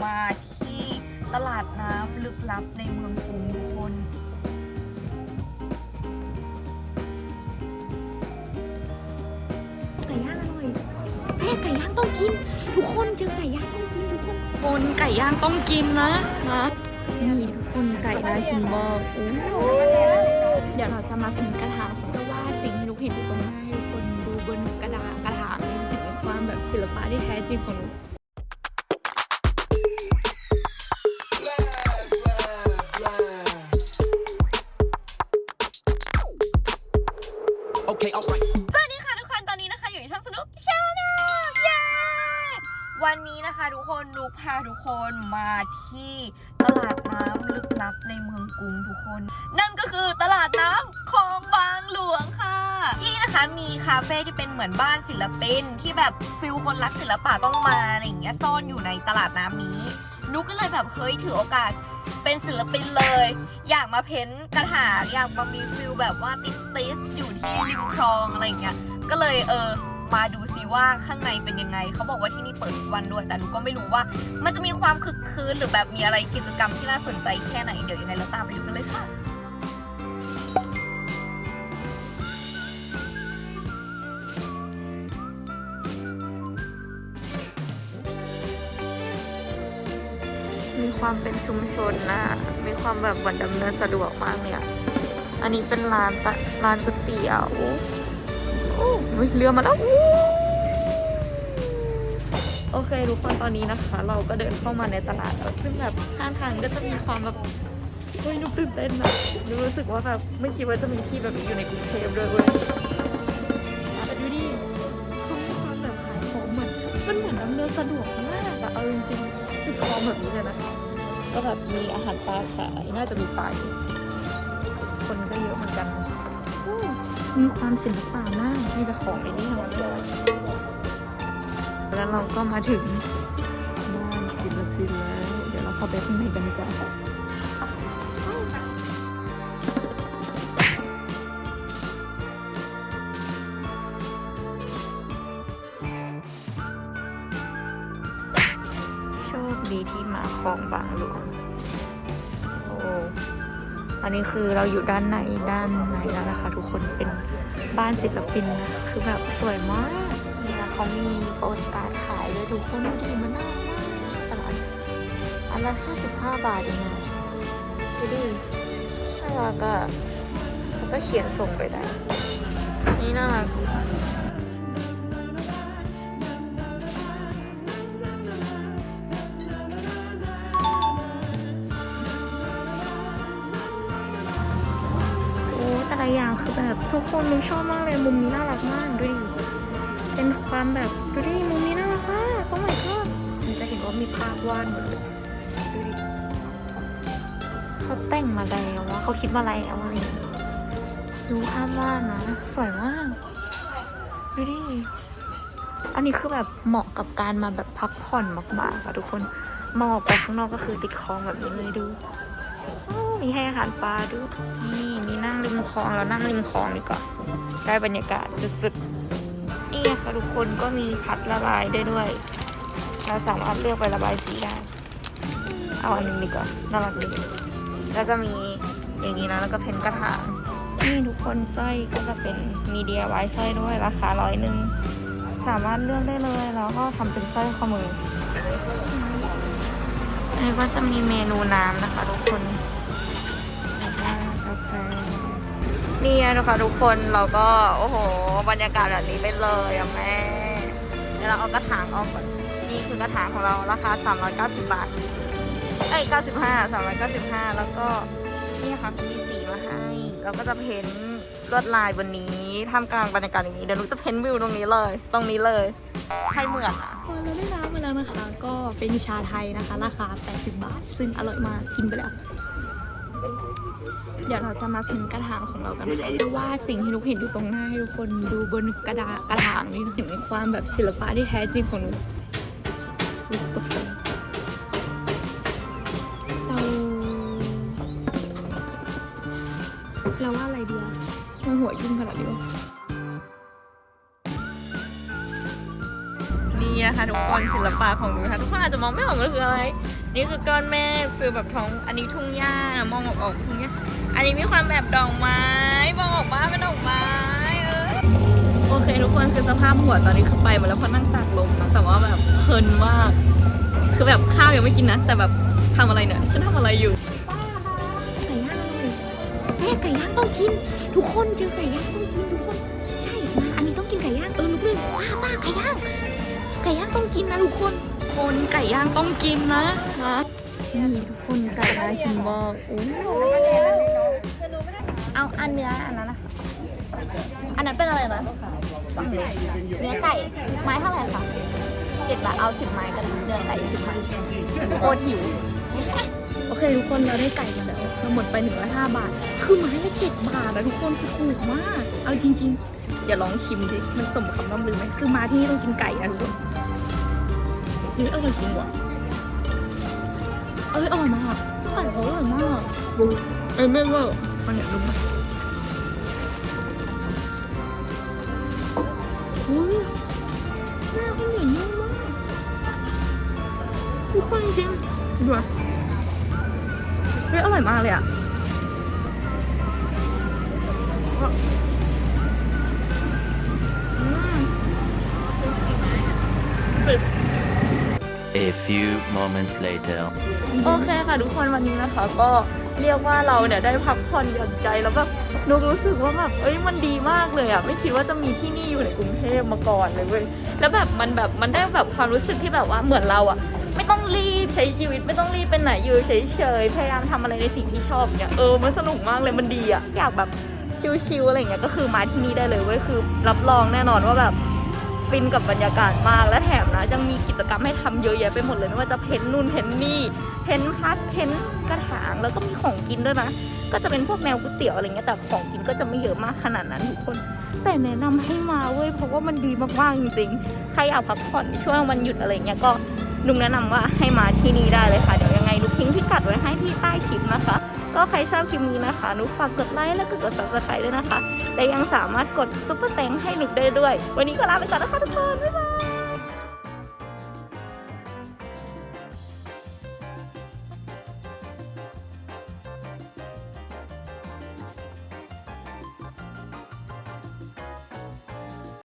มาที่ตลาดน้ำลึกลับในเมืองกรุงทุกคนไก่ย่างอร่อยแม่ไก่ย่างต้องกิน ทุกคนเจอไก่ย่างต้องกินทุกคนคนไก่ย่างต้องกินนะนะนี่ทุกคนไก่น่ากินมากโอ้เดี๋ยวเราจะมาเป็นกระถางของเจ้าว่าสิ่งที่ลูกเห็นอยู่ตรงหน้าให้ทุกคนดูบนกระดาษกระถางนี่ถึงความแบบศิลปะที่แท้จริงของลูก Okay, alright. สวัสดีค่ะทุกคน ตอนนี้นะคะ อยู่ในช่องสนุกชาแนลเย้วันนี้นะคะทุกคนนุกพาทุกคนมาที่ตลาดน้ำลึกลับในเมืองกรุงทุกคน นั่นก็คือตลาดน้ำคลองบางหลวงค่ะ ที่นี่นะคะมีคาเฟ่ที่เป็นเหมือนบ้านศิลปิน ที่แบบฟิลคนรักศิลปะต้องมาอะไรอย่างเงี้ยซ่อนอยู่ในตลาดน้ำนี้ นุกก็เลยแบบเฮ้ยถือโอกาสเป็นศิลปินเลย อยากมาเพ้นท์กระถางอยากมามีฟิลแบบว่าติสติสอยู่ที่ริมคลองอะไรเงี้ยก็เลยเออมาดูซิว่าข้างในเป็นยังไง เขาบอกว่าที่นี่เปิดทุกวันด้วย แต่หนูก็ไม่รู้ว่า มันจะมีความคึกคืนหรือแบบมีอะไรกิจกรรมที่น่าสนใจแค่ไหน เดี๋ยวยังไงเราตามไปดูกันเลยค่ะ มีความเป็นชุมชนนะ มีความแบบวันดำเนินสะดวกมากเนี่ย อันนี้เป็นร้านปะร้านก๋วยเตี๋ยวโอ้ยเรือมาแล้วโอเคทุกคนตอนนี้นะคะ เราก็เดินเข้ามาในตลาดแล้วซึ่งแบบข้างทางก็จะมีความแบบเฮ้ยนุกตื่นเต้นอะนุรู้สึกว่าแบบไม่คิดว่าจะมีที่แบบนี้อยู่ในกรุงเทพเลยเว้ยแต่ดูดิเขามีความแบบขายของเหมือนมันเหมือนดำเนินสะดวกมากอะเอาจริงๆ ติดคลองแบบนี้เลยนะคะ ก็แบบมีอาหารปลาขายน่าจะมีปลาอยู่คนก็เยอะเหมือนกันอู้มีความศิลปะมาก มีแต่ของไอ้นี่ทั้งนั้นเลยแล้วเราก็มาถึงบ้านศิลปินแล้ว เดี๋ยวเราเข้าไปข้างในกันดีกว่า ดีที่มาคลองบางหลวงโอ้อันนี้คือเราอยู่ด้านในด้านในแล้วนะคะ ทุกคนเป็นบ้านศิลปินนะคือแบบสวยมากนี่นะเขามีโปสการ์ดขายด้วยทุกคนดูดิมันน่ารักมากตลาดอันละ55 บาทเองนะดูดิน่ารักอะแล้วก็เขียนส่งไปได้ นี่น่ารัก แบบทุกคนมุชอบมากเลยมุมนี้น่ารักมากดูดิเป็นความแบบดูดิมุมนี้น่ารักมากโอ้ my god มันจะเห็นว่ามีภาพวาดหมดเลยดูดิเขาแต่งมาแล้วว่าเขาคิดมาแล้วอะไรอางเงี้ยดูภาพวาดนะสวยมากดูดิอันนี้คือแบบเหมาะกับการมาแบบพักผ่อนมากๆค่ะทุกคนมองออกไปข้างนอกก็คือติดคลองแบบนี้เลยดู มีให้อาหารปลาด้วยนี่มี คลองแล้วนั่งริมคลองดีกว่าได้บรรยากาศสุดๆนี่ค่ะทุกคนก็มีพัดระบายได้ด้วย เราสามารถเลือกไประบายสีได้ เอาอันนึงดีกว่าน่ารักดีแล้วจะมีอย่างนี้นะแล้วก็เพ้นกระถางนี่ทุกคนสร้อยก็จะเป็นมีเดียไว้สร้อยด้วยราคาร้อยหนึ่งสามารถเลือกได้เลยแล้วก็ทำเป็นสร้อยข้อมืออันนี้ก็จะมีเมนูน้ำนะคะทุกคน นี่นะคะทุกคนเราก็โอ้โห บรรยากาศแบบนี้ไปเลยอะแม่เดี๋ยวเราเอากระถางออกก่อนนี่คือกระถางของเราราคา 390 บาทเอ้ย95 395 แล้วก็นี่ค่ะมีสีมาให้ เราก็จะเพ้นลวดลายบนนี้ท่ามกลางบรรยากาศอย่างนี้เดี๋ยวนุจะเพ้นวิวตรงนี้เลย ตรงนี้เลยให้เหมือนอะพอเราได้น้ำมาแล้วนะคะ ก็เป็นชาไทยนะคะ ราคา 80 บาท ซึ่งอร่อยมากกินไปแล้ว เดี๋ยวเราจะมาเพ้นกระถางของเรากันค่ะเพราะว่าสิ่งที่นุกเห็นอยู่ตรงหน้าให้ทุกคนดูบนกระดาษกระถางนี่เห็นความแบบศิลปะที่แท้จริงของนุกอุ๊ยตกใจเราเราว่าอะไรดีอะมันหัวยุ่งขนาดนี้วะนี่นี่นะคะทุกคนศิลปะของหนูค่ะทุกคนอาจจะมองไม่ออกมันคืออะไร นี่คือก้อนเมฆฟีลแบบท้อง อันนี้ทุ่งหญ้านะมองออกออกทุ่งหญ้า อันนี้มีความแบบดอกไม้ มองออกว่าเป็นดอกไม้เออโอเค ทุกคนคือสภาพหัวตอนนี้คือไปหมาแล้วเพราะนั่งตากลมนะแต่ว่าแบบเพลินมาก คือแบบข้าวยังไม่กินนะ แต่แบบทำอะไรเนี่ย ฉันทำอะไรอยู่ไก่ย่างเลยแม่ไก่ย่างต้องกิน ทุกคนเจอไก่ย่างต้องกินทุกคน ใช่มาอันนี้ต้องกินไก่ย่างเออลูกเลยป้าป้าไก่ย่างไก่ย่างต้องกินนะทุกคน คนไก่ย่างต้องกินนะนะนี่ทุกคนไก่น่ากินมากโอ้เอาอันเนื้ออันนั้นนะอันนั้นเป็นอะไรนะฟังเลยเนื้อไก่ไม้เท่าไหร่คะเจ็ดบาทเอาสิบไม้กันเนื้อไก่สิบไม้โคตรหิวโอเคทุกคนเราได้ไก่มาแล้วเราหมดไปหนึ่งร้อยห้าบาท คือไม้ละเจ็ดบาทนะทุกคนคือถูกมาก เอาจริงๆอย่าลองชิมดิมันสมคำล่ำลือไหมคือมาที่นี่ต้องกินไก่นะทุกคน นี่อร่อยจริงว่ะเอ้ยอร่อยมากไก่เขาอร่อยมากเอ้ยไม่เวอร์มันเนี่ยรู้ไหมอุ้ยแม่เขาเหนียวนุ่มมากทุกคนจริงดูอะเฮ้ยอร่อยมากเลยอะอืม A few moments later. โอเคค่ะทุกคนวันนี้นะคะ ก็เรียกว่าเราเนี่ยได้พักผ่อนหย่อนใจแล้วแบบนุกรู้สึกว่าแบบเอ้ยมันดีมากเลยอะไม่คิดว่าจะมีที่นี่อยู่ในกรุงเทพมาก่อนเลยเว้ยแล้วแบบมันแบบมันได้แบบความรู้สึกที่แบบว่าเหมือนเราอะไม่ต้องรีบใช้ชีวิตไม่ต้องรีบเป็นไหนอยู่เฉยๆพยายามทำอะไรในสิ่งที่ชอบเนี่ยเออมันสนุกมากเลยมันดีอะอยากแบบชิลๆอะไรเงี้ยก็คือมาที่นี่ได้เลยเว้ยคือ รับรองแน่นอนว่าแบบ ฟินกับบรรยากาศมาก และแถมนะยังมีกิจกรรมให้ทำเยอะแยะไปหมดเลยไม่ว่าจะเพ้นนู่นเพ้นนี่เพ้นพัดเพ้นกระถางแล้วก็มีของกินด้วยนะก็จะเป็นพวกแนวก๋วยเตี๋ยวอะไรเงี้ยแต่ของกินก็จะไม่เยอะมากขนาดนั้นทุกคน แต่แนะนำให้มาเว้ยเพราะว่ามันดีมากๆจริงๆ ใครอยากพักผ่อนช่วงวันหยุดอะไรเงี้ยก็ลุงแนะนำว่าให้มาที่นี่ได้เลยค่ะเดี๋ยวยังไงลุกทิ้งพิกัดไว้ให้ที่ใต้คลิปนะคะ ก็ใครชอบคลิปนี้นะคะ นุกฝากกดไลค์และก็กด subscribe ด้วยนะคะ และยังสามารถกดซุปเปอร์แตงให้นุกได้ด้วย วันนี้ก็ลาไปก่อนนะคะทุกคน บ๊ายบาย